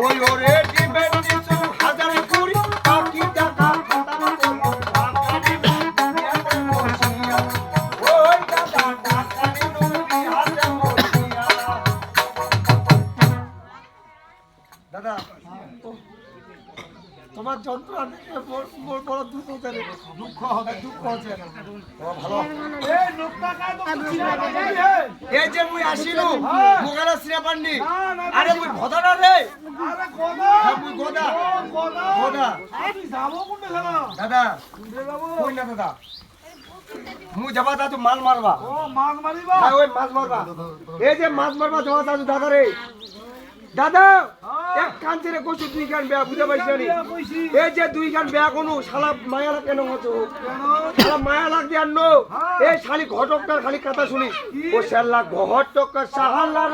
দাদা টাকা নিনুনি হাতে বসিয়া দাদা তোমার যন্ত্রণা দেখে মোর বড় দুঃখ হচ্ছে। দুঃখ হবে দুঃখ হচ্ছে। না ও ভালো এই যে মুই আসিলু মুগারা সিরা পান্ডি আরে মুই ভদাটা রে। হ্যাঁ, মুই গোদা। গোদা। দাদা কই না দাদা? মুই যাবা দাদু মাল মারবা। হ্যাঁ ওই মাছ মারবা। এই যে মাছ মারবা যাবা দাদু দাদা রে। দাদা এক কান ছেড়ে কইছি দুই কান বেয়া বুঝা পারছি নি? এই যে দুই কান বেয়া কোনো শালা মায়া লাগ কেন হতো শালা মায়া লাগ দিয়ে আনো এই শালি ঘটকটার খালি কথা শুনি। ও শালা ঘটক শাহালার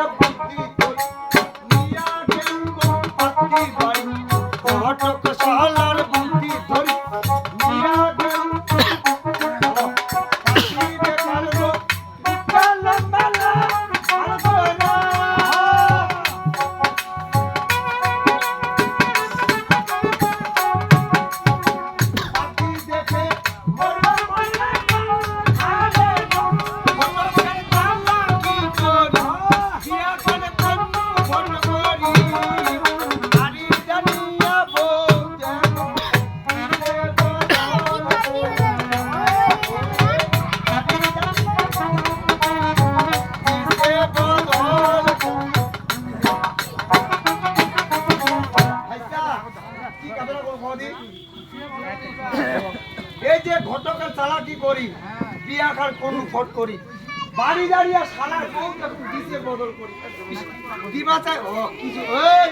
এই যে ঘটকের চালাকি করি? বিয়াকার কোন ফট করি? বাড়ি দাঁড়িয়ে সারা বউ যখন দিছে বদল করি। দিবা চাই ও কিছু এই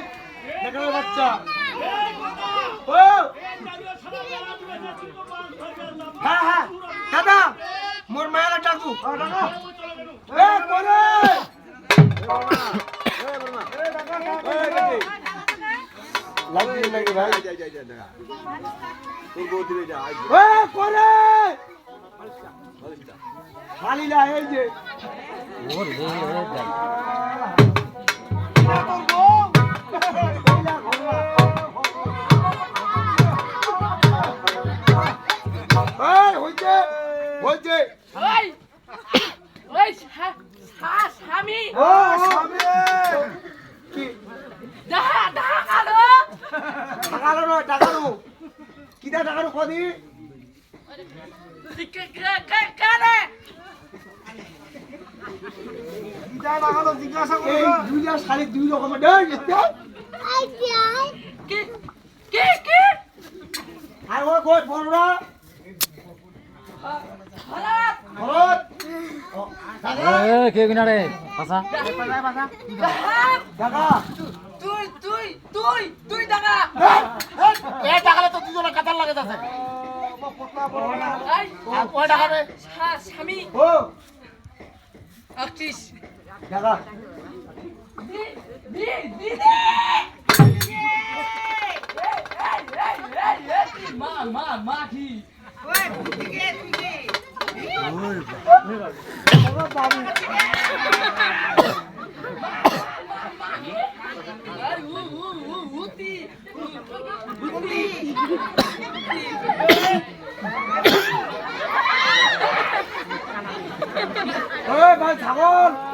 দেখার বাচ্চা। ও হ্যাঁ হ্যাঁ। দাদা মোর মায়ের ডাকু এ করে লাগিয়ে লাগে ভাই এ করে খালি না এই যে এই হইছে হইছে ওই ওই স্বামী। ও সামনে কি দেখা দেখা কালো টাকালো নয় টাকালো টাকালো কদি দুই রকমের দেই দেই কি কি কি আর ও কই? বড়রা? হঠাৎ ভরত ও, দাদা কে কিনারে? পাসা তুই তুই দুজনে কাতার লাগে যাচ্ছে এই ওই টাকাবে সা- স্বামী। ও। দি দি মা মা মা কি? ও বাবু 어, 말 작아.